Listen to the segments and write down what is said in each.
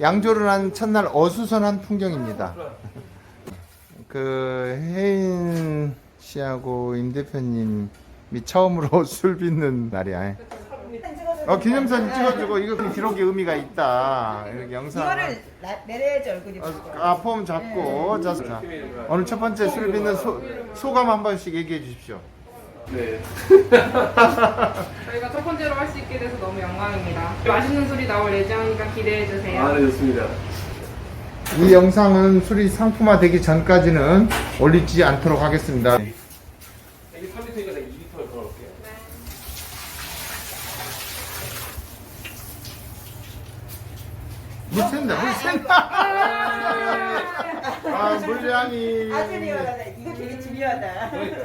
양조를 한 첫날 어수선한 풍경입니다. 그 혜인 씨하고 임 대표님이 처음으로 술 빚는 날이야. 어 기념사진 찍어주고 이거 그 기록의 의미가 있다. 이렇게 영상. 이거를 나- 내려야지 얼굴이 어, 아, 폼 잡고 자, 자, 오늘 첫 번째 술 빚는 소, 소감 한 번씩 얘기해 주십시오. 네. 저희가 첫 번째로 할 수 있게 돼서 너무 영광입니다. 맛있는 소리 나올 예정이니까 기대해 주세요. 아, 네, 좋습니다. 이 영상은 술이 상품화되기 전까지는 올리지 않도록 하겠습니다. 이게 3리터니까 내가 2리터를 걸어올게요. 물 샌다, 물 샌다. 아, 물량이. 아주 중요하다. 이거 되게 중요하다. 이거.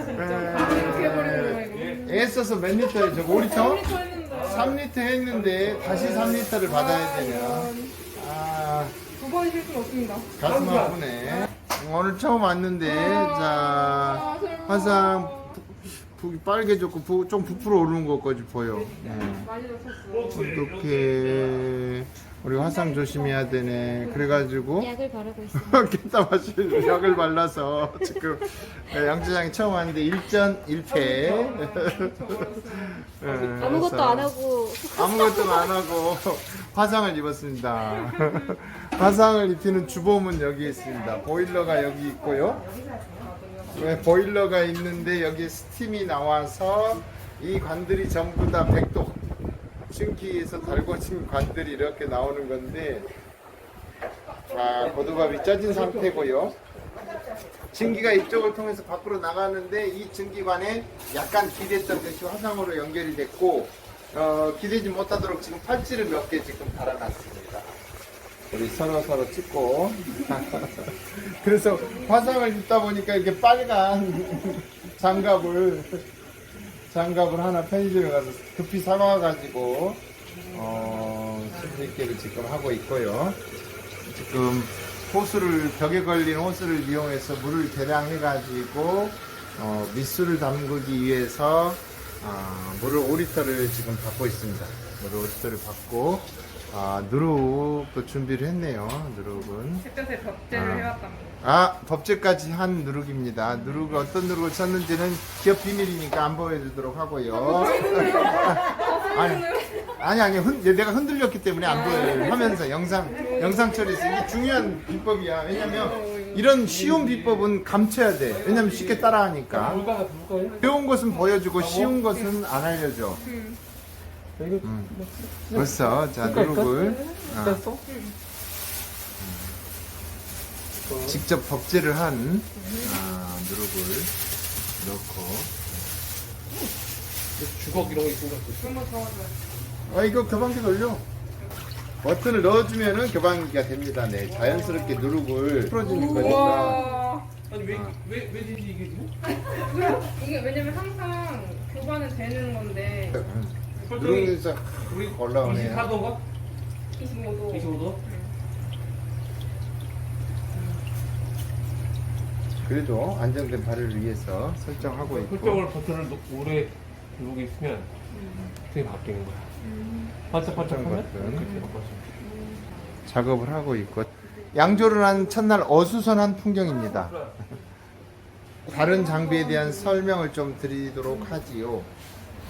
애써서 몇 리터에 저거 5리터? 3리터 했는데 3리터 했는데 다시 3리터를 받아야 되냐. 아, 두번 실수 없습니다. 가슴 아프네. 오늘 처음 왔는데, 자, 화상 부- 부- 빨개졌고 부- 좀 부풀어 오르는 것까지 보여. 네. 많이 다쳤어. 어떻게 우리 화상 조심해야 되네. 그래가지고 약을 바르고 있어요. 깼다 마실 약을 발라서 지금 양조장에 처음 왔는데 1전 1패. 아무것도 안 하고 아무것도 안 하고 화상을 입었습니다. 화상을 입히는 주범은 여기 있습니다. 보일러가 여기 있고요. 네, 보일러가 있는데 여기 스팀이 나와서 이 관들이 전부 다 100도 층기에서 달궈진 관들이 이렇게 나오는 건데 아, 고두밥이 쪄진 상태고요. 증기가 이쪽을 통해서 밖으로 나가는데 이 증기관에 약간 기댔던 것이 화상으로 연결이 됐고 어, 기대지 못하도록 지금 팔찌를 몇 개 지금 달아놨습니다. 우리 서로 서로 찍고 그래서 화상을 입다 보니까 이렇게 빨간 장갑을 장갑을 하나 편의점에 가서 급히 사와가지고 어, 수입기를 지금 하고 있고요. 지금 호수를 벽에 걸린 호수를 이용해서 물을 계량해가지고 어, 밑술을 담그기 위해서 아, 물을 5리터를 지금 받고 있습니다. 물을 5리터를 받고 아, 누룩도 준비를 했네요. 누룩은 색볕에 벽제를 아. 해왔답니다. 아 법제까지 한 누룩입니다. 누룩 어떤 누룩을 썼는지는 기업 비밀이니까 안 보여주도록 하고요. 아니 아니 아니 흔, 내가 흔들렸기 때문에 안 보여요. 하면서 영상 영상 처리에서 이게 중요한 비법이야. 왜냐면 이런 쉬운 비법은 감춰야 돼. 왜냐면 쉽게 따라하니까. 물가요? 배운 것은 보여주고 쉬운 것은 안 알려줘. 이거 음. 벌써 자 누룩을 어, 됐어? 직접 법제를 한 아, 누룩을 넣고 주걱 이런 거 한번 잡 아 이거 교방기 돌려 버튼을 넣어주면은 교방기가 됩니다 네 자연스럽게 누룩을 풀어주는 거니까 와. 아니 왜왜왜 되지 이게 지금? 이게 왜냐면 항상 교반은 되는 건데 누룩에서 우리 올라오네요 24도인가? 25도. 25도? 그래도 안정된 발효를 위해서 설정하고 있고 설정을 버튼을 놓- 오래 누르고 있으면 되게 바뀌는 거야. 버튼. 그렇게 바꿔서. 작업을 하고 있고 양조를 한 첫날 어수선한 풍경입니다 다른 장비에 대한 설명을 좀 드리도록 하지요.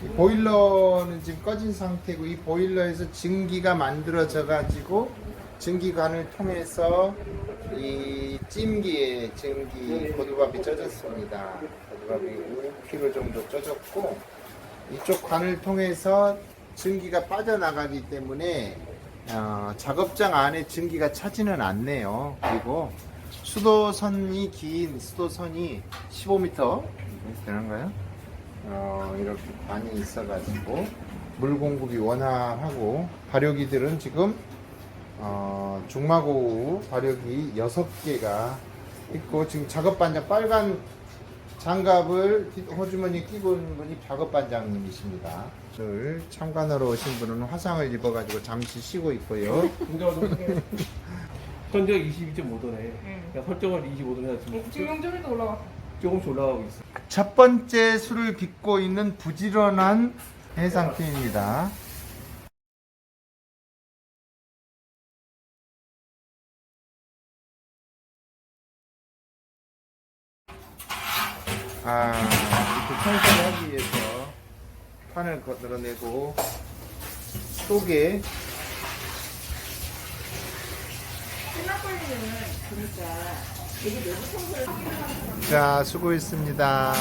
이 보일러는 지금 꺼진 상태고 이 보일러에서 증기가 만들어져 가지고 증기관을 통해서 이 찜기에 증기 고두밥이 쪄졌습니다. 고두밥이 5kg 정도 쪄졌고 이쪽 관을 통해서 증기가 빠져나가기 때문에 어, 작업장 안에 증기가 차지는 않네요. 그리고 수도선이 긴 수도선이 15m 되는가요? 어, 이렇게 관이 있어가지고 물 공급이 원활하고 발효기들은 지금 어, 중마고 발효기 6개가 있고 지금 작업 반장 빨간 장갑을 기- 호주머니에 끼고 있는 분이 작업반장님이십니다. 오늘 참관하러 오신 분은 화상을 입어가지고 잠시 쉬고 있고요. 현재가 22.5도네. 응. 그냥 설정을 25도로 해야지. 어, 지금 0.1도 올라가. 조금씩 올라가고 있어. 첫 번째 술을 빚고 있는 부지런한 해상팀입니다. 아 이렇게 청소를 하기 위해서 판을 거들어내고 속에 자 수고했습니다.